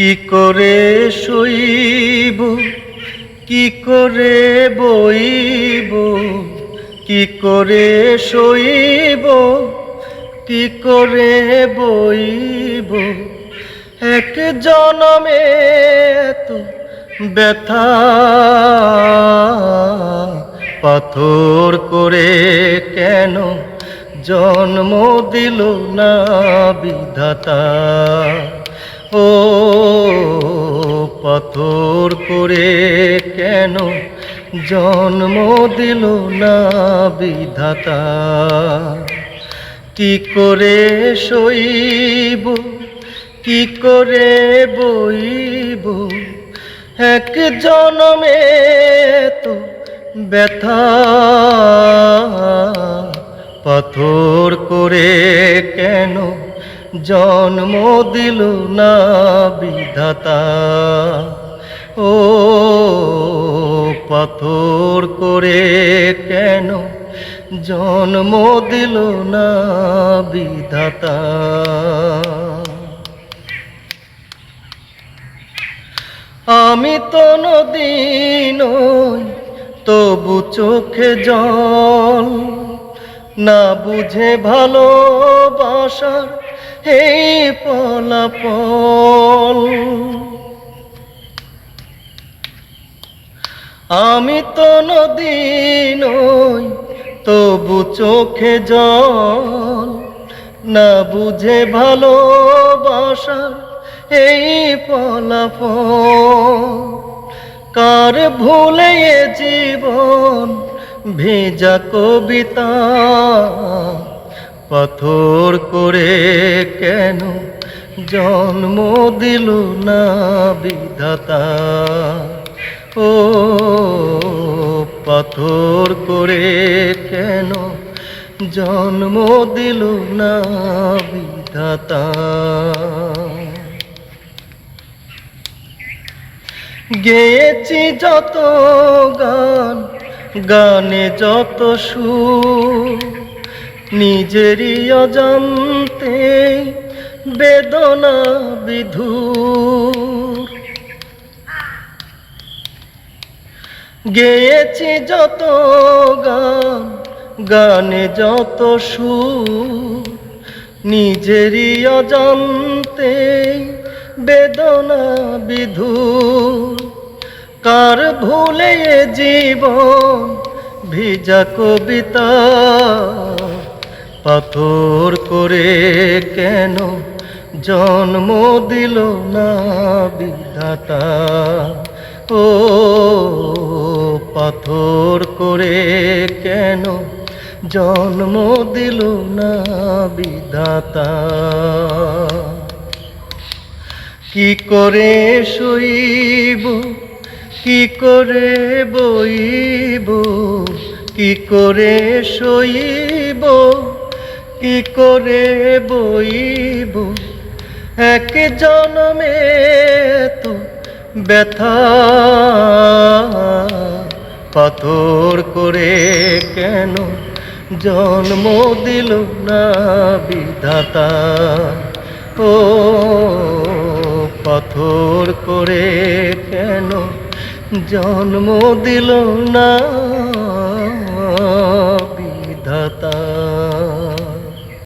কি করে শইব? কি করে বইব? কি করে শইব? কি করে বইব? এক জনমে তো ব্যথা পাথর করে কেন জন্ম দিল না বিধাতা? ও পাথর করে কেন জন্ম দিল না বিধাতা? কি করে সইব, কি করে বইব? এক জনমে তো ব্যথা। পাথর করে কেন জন্ম দিল না বিধাতা। ও পাথর করে কেন জন্ম দিল না বিধাতা? আমি তো নদী নই, তবু চোখে জল। না বুঝে ভালোবাসার এই পলাপল আমি তো নদী নই, তবু চোখে জল। না বুঝে ভালোবাসার এই ফলাফল কার ভুলে জীবন, ভেজা কবিতা। পাথর করে কেন জন্ম দিল না বিধাতা? ও পাথর করে কেন জন্ম দিল না বিধাতা? গেয়েছি যত গান, গানে যত সুর নিজেরই অজান্তে বেদনা বিধু গেয়েছি যত গান, গানে যত সুর, নিজেরই অজান্তে বেদনা বিধু কার ভুলে জীবন, ভিজা কবিতা পাথর করে কেন জন্ম দিল না বিধাতা? ও পাথর করে কেন জন্ম দিল না বিধাতা? কি করে শুইব কি করে বইব, কি করে শুইব কি করে বইব? এক জনমে তো ব্যথা। পাথর করে কেন জন্ম দিল না বিধাতা? ও পাথর করে কেন জন্ম দিল না বিধাতা?